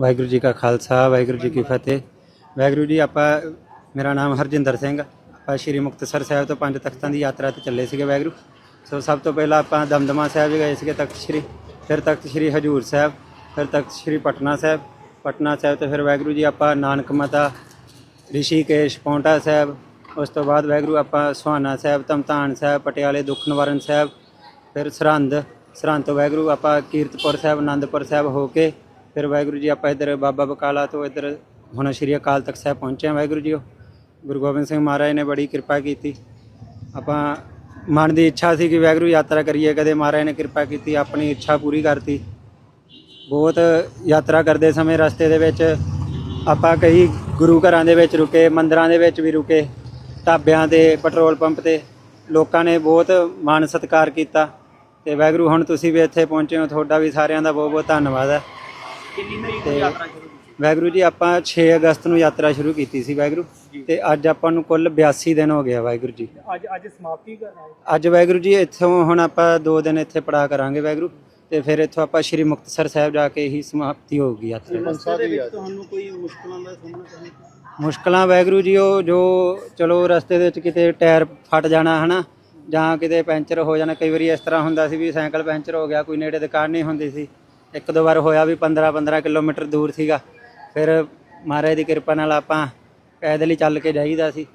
ਵਾਹਿਗੁਰੂ ਜੀ ਕਾ ਖਾਲਸਾ, ਵਾਹਿਗੁਰੂ ਜੀ ਕੀ ਫਤਿਹ। ਵਾਹਿਗੁਰੂ ਜੀ, ਆਪਾਂ, ਮੇਰਾ ਨਾਮ ਹਰਜਿੰਦਰ ਸਿੰਘ। ਆਪਾਂ ਸ਼੍ਰੀ ਮੁਕਤਸਰ ਸਾਹਿਬ ਤੋਂ ਪੰਜ ਤਖਤਾਂ ਦੀ ਯਾਤਰਾ ਤੇ ਚੱਲੇ ਸੀਗੇ ਵਾਹਿਗੁਰੂ। ਸੋ ਸਭ ਤੋਂ ਪਹਿਲਾਂ ਆਪਾਂ ਦਮਦਮਾ ਸਾਹਿਬ ਗਏ ਸੀਗੇ, ਤਖਤ ਸ਼੍ਰੀ, ਫਿਰ ਤਖਤ ਸ਼੍ਰੀ ਹਜੂਰ ਸਾਹਿਬ, ਫਿਰ ਤਖਤ ਸ਼੍ਰੀ ਪਟਨਾ ਸਾਹਿਬ। ਪਟਨਾ ਸਾਹਿਬ ਤੇ ਫਿਰ ਵਾਹਿਗੁਰੂ ਜੀ, ਆਪਾਂ ਨਾਨਕ ਮਾਤਾ, ਰਿਸ਼ੀਕੇਸ਼, ਪੌਂਟਾ ਸਾਹਿਬ। ਉਸ ਤੋਂ ਬਾਅਦ ਵਾਹਿਗੁਰੂ, ਆਪਾਂ ਸੁਹਾਣਾ ਸਾਹਿਬ ਤਮਤਾਨ ਸਾਹਿਬ, ਪਟਿਆਲੇ ਦੁੱਖ ਨਿਵਾਰਨ ਸਾਹਿਬ, ਫਿਰ ਸਰਹੰਦ। ਸਰਹੰਦ ਤੋਂ ਵਾਹਿਗੁਰੂ, ਆਪਾਂ ਕੀਰਤਪੁਰ ਸਾਹਿਬ ਆਨੰਦਪੁਰ ਸਾਹਿਬ ਹੋ ਕੇ ਫਿਰ ਵਾਹਿਗੁਰੂ ਜੀ, ਆਪਾਂ ਇੱਧਰ ਬਾਬਾ ਬਕਾਲਾ ਤੋਂ ਇੱਧਰ ਹੁਣ ਸ਼੍ਰੀ ਅਕਾਲ ਤਖਤ ਸਾਹਿਬ ਪਹੁੰਚੇ ਹਾਂ ਵਾਹਿਗੁਰੂ ਜੀ। ਗੁਰੂ ਗੋਬਿੰਦ ਸਿੰਘ ਮਹਾਰਾਜ ਨੇ ਬੜੀ ਕਿਰਪਾ ਕੀਤੀ। ਆਪਾਂ ਮਨ ਦੀ ਇੱਛਾ ਸੀ ਕਿ ਵਾਹਿਗੁਰੂ ਯਾਤਰਾ ਕਰੀਏ, ਕਦੇ ਮਹਾਰਾਜ ਨੇ ਕਿਰਪਾ ਕੀਤੀ, ਆਪਣੀ ਇੱਛਾ ਪੂਰੀ ਕਰਤੀ। ਬਹੁਤ ਯਾਤਰਾ ਕਰਦੇ ਸਮੇਂ ਰਸਤੇ ਦੇ ਵਿੱਚ ਆਪਾਂ ਕਈ ਗੁਰੂ ਘਰਾਂ ਦੇ ਵਿੱਚ ਰੁਕੇ, ਮੰਦਰਾਂ ਦੇ ਵਿੱਚ ਵੀ ਰੁਕੇ, ਢਾਬਿਆਂ ਤੇ, ਪੈਟਰੋਲ ਪੰਪ ਤੇ। ਲੋਕਾਂ ਨੇ ਬਹੁਤ ਮਾਣ ਸਤਿਕਾਰ ਕੀਤਾ। ਤੇ ਵਾਹਿਗੁਰੂ, ਹੁਣ ਤੁਸੀਂ ਵੀ ਇੱਥੇ ਪਹੁੰਚੇ ਹੋ, ਤੁਹਾਡਾ ਵੀ ਸਾਰਿਆਂ ਦਾ ਬਹੁਤ ਬਹੁਤ ਧੰਨਵਾਦ ਹੈ। ਕਿੰਨੀ ਤਰੀਕ ਤੇ ਨੂੰ ਯਾਤਰਾ ਸ਼ੁਰੂ ਕੀਤੀ ਵਾਹਿਗੁਰੂ ਜੀ ਆਪਾਂ 6 ਅਗਸਤ ਨੂੰ ਯਾਤਰਾ ਸ਼ੁਰੂ ਕੀਤੀ ਸੀ ਵਾਹਿਗੁਰੂ। ਤੇ ਅੱਜ ਆਪਾਂ ਨੂੰ ਕੁੱਲ 82 ਦਿਨ ਹੋ ਗਿਆ ਵਾਹਿਗੁਰੂ ਜੀ। ਅੱਜ ਅੱਜ ਸਮਾਪਤੀ ਕਰਨਾ ਹੈ। ਅੱਜ ਵਾਹਿਗੁਰੂ ਜੀ ਇੱਥੋਂ ਹੁਣ ਆਪਾਂ 2 ਦਿਨ ਇੱਥੇ ਪੜਾ ਕਰਾਂਗੇ ਵਾਹਿਗੁਰੂ। ਤੇ ਫਿਰ ਇੱਥੋਂ ਆਪਾਂ ਸ਼੍ਰੀ ਮੁਕਤਸਰ ਸਾਹਿਬ ਜਾ ਕੇ ਹੀ ਸਮਾਪਤੀ ਹੋਊਗੀ ਯਾਤਰਾ। ਰਸਤੇ ਦੇ ਵਿੱਚ ਤੁਹਾਨੂੰ ਕੋਈ ਮੁਸ਼ਕਲਾਂ ਦਾ ਸਾਹਮਣਾ ਕਰਨਾ ਪਿਆ? ਮੁਸ਼ਕਲਾਂ ਵਾਹਿਗੁਰੂ ਜੀ ਉਹ ਜੋ ਚਲੋ ਰਸਤੇ ਦੇ ਵਿੱਚ ਕਿਤੇ ਟਾਇਰ ਫਟ ਜਾਣਾ ਹਨਾ? ਜਾਂ ਕਿਤੇ ਪੈਂਚਰ ਹੋ ਜਾਣਾ। ਕਈ ਵਾਰੀ ਇਸ ਤਰ੍ਹਾਂ ਹੁੰਦਾ ਸੀ ਵੀ ਸਾਈਕਲ ਪੈਂਚਰ ਹੋ ਗਿਆ ਕੋਈ ਨੇੜੇ ਦੁਕਾਨ ਨਹੀਂ ਹੁੰਦੀ ਸੀ। ਇੱਕ ਦੋ ਵਾਰ ਹੋਇਆ ਵੀ 15 15 ਕਿਲੋਮੀਟਰ ਦੂਰ ਸੀਗਾ। ਫਿਰ ਮਹਾਰਾਜ ਦੀ ਕਿਰਪਾ ਨਾਲ ਆਪਾਂ ਪੈਦਲ ਹੀ ਚੱਲ ਕੇ ਜਾਈਦਾ ਸੀ।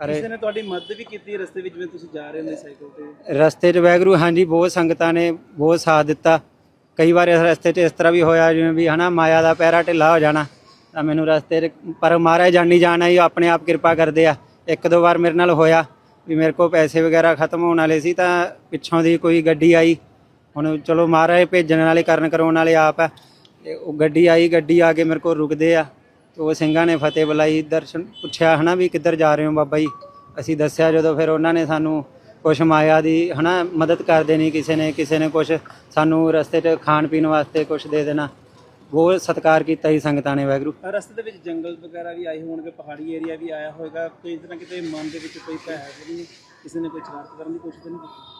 ਪਰ ਕਿਸੇ ਨੇ ਤੁਹਾਡੀ ਮਦਦ ਵੀ ਕੀਤੀ ਰਸਤੇ ਵਿੱਚ ਜਿਵੇਂ ਤੁਸੀਂ ਜਾ ਰਹੇ ਹੁੰਦੇ ਸਾਈਕਲ ਤੇ? ਰਸਤੇ 'ਚ ਵਾਹਿਗੁਰੂ ਹਾਂਜੀ ਬਹੁਤ ਸੰਗਤਾਂ ਨੇ ਬਹੁਤ ਸਾਥ ਦਿੱਤਾ। ਕਈ ਵਾਰ ਇਸ ਰਸਤੇ 'ਚ ਇਸ ਤਰ੍ਹਾਂ ਵੀ ਹੋਇਆ ਜਿਵੇਂ ਵੀ ਹਨਾ ਮਾਇਆ ਦਾ ਪੈਰਾ ਢਿੱਲਾ ਹੋ ਜਾਣਾ ਤਾਂ ਮੈਨੂੰ ਰਸਤੇ 'ਚ ਪਰ ਮਹਾਰਾਜ ਜਾਣੀ ਜਾਣਾ ਹੀ ਆਪਣੇ ਆਪ ਕਿਰਪਾ ਕਰਦੇ ਆ। ਇੱਕ ਦੋ ਵਾਰ ਮੇਰੇ ਨਾਲ ਹੋਇਆ ਵੀ ਮੇਰੇ ਕੋਲ ਪੈਸੇ ਵਗੈਰਾ ਖਤਮ ਹੋਣ ਵਾਲੇ ਸੀ ਤਾਂ ਪਿੱਛੋਂ ਦੀ ਕੋਈ ਗੱਡੀ ਆਈ। ਹੁਣ ਚਲੋ ਮਹਾਰਾਜ ਭੇਜਣ ਵਾਲੇ ਕਰਨ ਕਰਾਉਣ ਵਾਲੇ ਆਪ ਹੈ ਤੇ ਉਹ ਗੱਡੀ ਆਈ, ਗੱਡੀ ਆ ਕੇ ਮੇਰੇ ਕੋਲ ਰੁਕਦੇ ਆ। ਤੇ ਉਹ ਸਿੰਘਾਂ ਨੇ ਫਤਿਹ ਬੁਲਾਈ, ਦਰਸ਼ਨ ਪੁੱਛਿਆ, ਹਨਾ ਵੀ ਕਿੱਧਰ ਜਾ ਰਹੇ ਹੋ ਬਾਬਾ ਜੀ? ਅਸੀਂ ਦੱਸਿਆ ਜਦੋਂ ਫਿਰ ਉਹਨਾਂ ਨੇ ਸਾਨੂੰ ਕੁਛ ਮਾਇਆ ਦੀ, ਹਨਾ, ਮਦਦ ਕਰ ਦੇਣੀ ਕਿਸੇ ਨੇ ਕਿਸੇ ਨੇ ਕੁਛ ਸਾਨੂੰ ਰਸਤੇ 'ਚ ਖਾਣ ਪੀਣ ਵਾਸਤੇ ਕੁਛ ਦੇ ਦੇਣਾ। ਬਹੁਤ ਸਤਿਕਾਰ ਕੀਤਾ ਸੀ ਸੰਗਤਾਂ ਨੇ ਵਾਹਿਗੁਰੂ। ਰਸਤੇ ਦੇ ਵਿੱਚ ਜੰਗਲ ਵਗੈਰਾ ਵੀ ਆਏ ਹੋਣਗੇ, ਪਹਾੜੀ ਏਰੀਆ ਵੀ ਆਇਆ ਹੋਵੇਗਾ ਕੋਈ ਇਤਨਾ ਕਿਤੇ ਮਨ ਦੇ ਵਿੱਚ ਕੋਈ ਭੈ ਹੈ ਨਹੀਂ, ਕਿਸੇ ਨੇ ਕੋਈ ਸ਼ਰਾਰਤ ਕਰਨ ਦੀ ਕੋਸ਼ਿਸ਼ ਨਹੀਂ ਕੀਤੀ?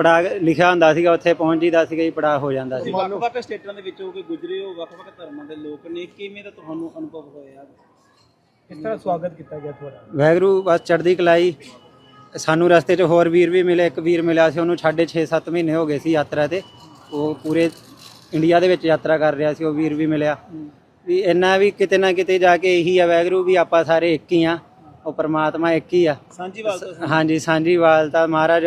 ਪੜਾ ਲਿਖਿਆ ਹੁੰਦਾ ਸੀਗਾ ਉੱਥੇ ਪਹੁੰਚ ਜੀਦਾ ਸੀਗਾ ਜੀ ਪੜਾ ਹੋ ਜਾਂਦਾ ਸੀ। ਵੱਖ-ਵੱਖ ਸਟੇਟਾਂ ਦੇ ਵਿੱਚ ਕੇ ਗੁਜ਼ਰੇ ਹੋ ਵੱਖ-ਵੱਖ ਧਰਮਾਂ ਦੇ ਲੋਕ ਨੇ ਕਿਵੇਂ ਦਾ ਤੁਹਾਨੂੰ ਅਨੁਭਵ ਹੋਇਆ? ਕਿਸ ਤਰ੍ਹਾਂ ਸਵਾਗਤ ਕੀਤਾ ਗਿਆ ਤੁਹਾਡਾ? ਵਾਹਿਗੁਰੂ ਬਸ ਚੜ੍ਹਦੀ ਕਲਾਈ। ਸਾਨੂੰ ਰਸਤੇ 'ਚ ਹੋਰ ਵੀਰ ਵੀ ਮਿਲੇ ਇੱਕ ਵੀਰ ਮਿਲਿਆ ਸੀ ਉਹਨੂੰ ਸਾਢੇ 6-7 ਮਹੀਨੇ ਹੋ ਗਏ ਸੀ ਯਾਤਰਾ ਤੇ। ਉਹ ਪੂਰੇ ਇੰਡੀਆ ਦੇ ਵਿੱਚ ਯਾਤਰਾ ਕਰ ਰਿਹਾ ਸੀ ਉਹ ਵੀਰ ਵੀ ਮਿਲਿਆ। ਵੀ ਇੰਨਾ ਵੀ ਕਿਤੇ ਨਾ ਕਿਤੇ ਜਾ ਕੇ ਇਹੀ ਆ ਵਾਹਿਗੁਰੂ ਵੀ ਆਪਾਂ ਸਾਰੇ ਇੱਕ ਹੀ ਆ ਉਹ ਪਰਮਾਤਮਾ ਇੱਕ ਹੀ ਆ। ਸਾਂਝੀਵਾਲ ਤੋਂ ਹਾਂਜੀ ਸਾਂਝੀਵਾਲ ਤਾਂ ਮਹਾਰਾਜ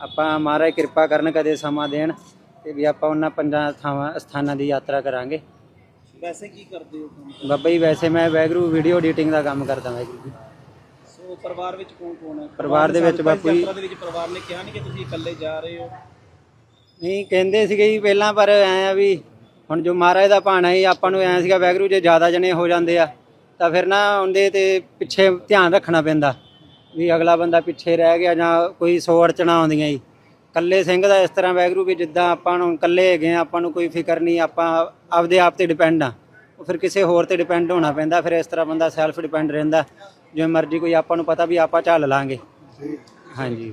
ਆਪਾਂ ਮਹਾਰਾਜ ਕਿਰਪਾ ਕਰਨ ਕਦੇ ਸਮਾਂ ਦੇਣ ਤੇ ਵੀ ਆਪਾਂ ਉਹਨਾਂ ਪੰਜਾਂ ਥਾਵਾਂ ਸਥਾਨਾਂ ਦੀ ਯਾਤਰਾ ਕਰਾਂਗੇ। ਵੈਸੇ ਕੀ ਕਰਦੇ ਹੋ ਤੁਸੀਂ? ਬਾਬਾ ਜੀ ਵੈਸੇ ਮੈਂ ਵਾਹਿਗੁਰੂ ਵੀਡੀਓ ਐਡੀਟਿੰਗ ਦਾ ਕੰਮ ਕਰਦਾ ਵਾਹਿਗੁਰੂ ਜੀ। ਸੋ ਪਰਿਵਾਰ ਵਿੱਚ ਕੌਣ ਕੌਣ ਹੈ? ਪਰਿਵਾਰ ਦੇ ਵਿੱਚ ਬਾਪੂ ਜੀ- ਯਾਤਰਾ ਦੇ ਵਿੱਚ ਪਰਿਵਾਰ ਨੇ ਕਿਹਾ ਨਹੀਂ ਕਿ ਤੁਸੀਂ ਇਕੱਲੇ ਜਾ ਰਹੇ ਹੋ? ਨਹੀਂ ਕਹਿੰਦੇ ਸੀਗੇ ਜੀ ਪਹਿਲਾਂ ਪਰ ਐ ਆ ਵੀ ਹੁਣ ਜੋ ਮਹਾਰਾਜ ਦਾ ਭਾਣਾ ਹੀ ਆਪਾਂ ਨੂੰ ਐ ਸੀਗਾ ਵੈਗਰੂ ਜੇ ਜ਼ਿਆਦਾ ਜਣੇ ਹੋ ਜਾਂਦੇ ਆ ਤਾਂ ਫਿਰ ਨਾ ਉਹਦੇ ਤੇ ਪਿੱਛੇ ਧਿਆਨ ਰੱਖਣਾ ਪੈਂਦਾ। ਵੀ ਅਗਲਾ ਬੰਦਾ ਪਿੱਛੇ ਰਹਿ ਗਿਆ ਜਾਂ ਕੋਈ ਸੌ ਅੜਚਣਾ ਆਉਂਦੀਆਂ ਜੀ। ਕੱਲੇ ਸਿੰਘ ਦਾ ਇਸ ਤਰ੍ਹਾਂ ਵੈਗਰੂ ਵੀ ਜਿੱਦਾਂ ਆਪਾਂ ਨੂੰ ਕੱਲੇ ਹੈਗੇ ਆ, ਆਪਾਂ ਨੂੰ ਕੋਈ ਫਿਕਰ ਨਹੀਂ, ਆਪਾਂ ਆਪਦੇ ਆਪ ਤੇ ਡਿਪੈਂਡ ਆ। ਫਿਰ ਕਿਸੇ ਹੋਰ ਤੇ ਡਿਪੈਂਡ ਹੋਣਾ ਪੈਂਦਾ, ਫਿਰ ਇਸ ਤਰ੍ਹਾਂ ਬੰਦਾ ਸੈਲਫ ਡਿਪੈਂਡ ਰਹਿੰਦਾ। ਜਿਵੇਂ ਮਰਜ਼ੀ ਕੋਈ ਆਪਾਂ ਨੂੰ ਪਤਾ ਵੀ ਆਪਾਂ ਝੱਲ ਲਾਂਗੇ। ਹਾਂਜੀ।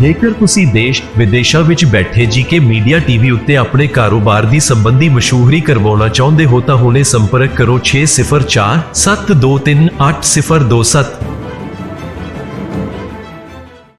ਜੇਕਰ ਤੁਸੀਂ ਦੇਸ਼, ਵਿਦੇਸ਼ਾਂ ਵਿੱਚ ਬੈਠੇ ਜੀਕੇ ਮੀਡੀਆ ਟੀਵੀ ਉੱਤੇ ਆਪਣੇ ਕਾਰੋਬਾਰ ਦੀ ਸੰਬੰਧੀ ਮਸ਼ਹੂਰੀ ਕਰਵਾਉਣਾ ਚਾਹੁੰਦੇ ਹੋ ਤਾਂ ਹੁਣੇ ਸੰਪਰਕ ਕਰੋ 604 723 8027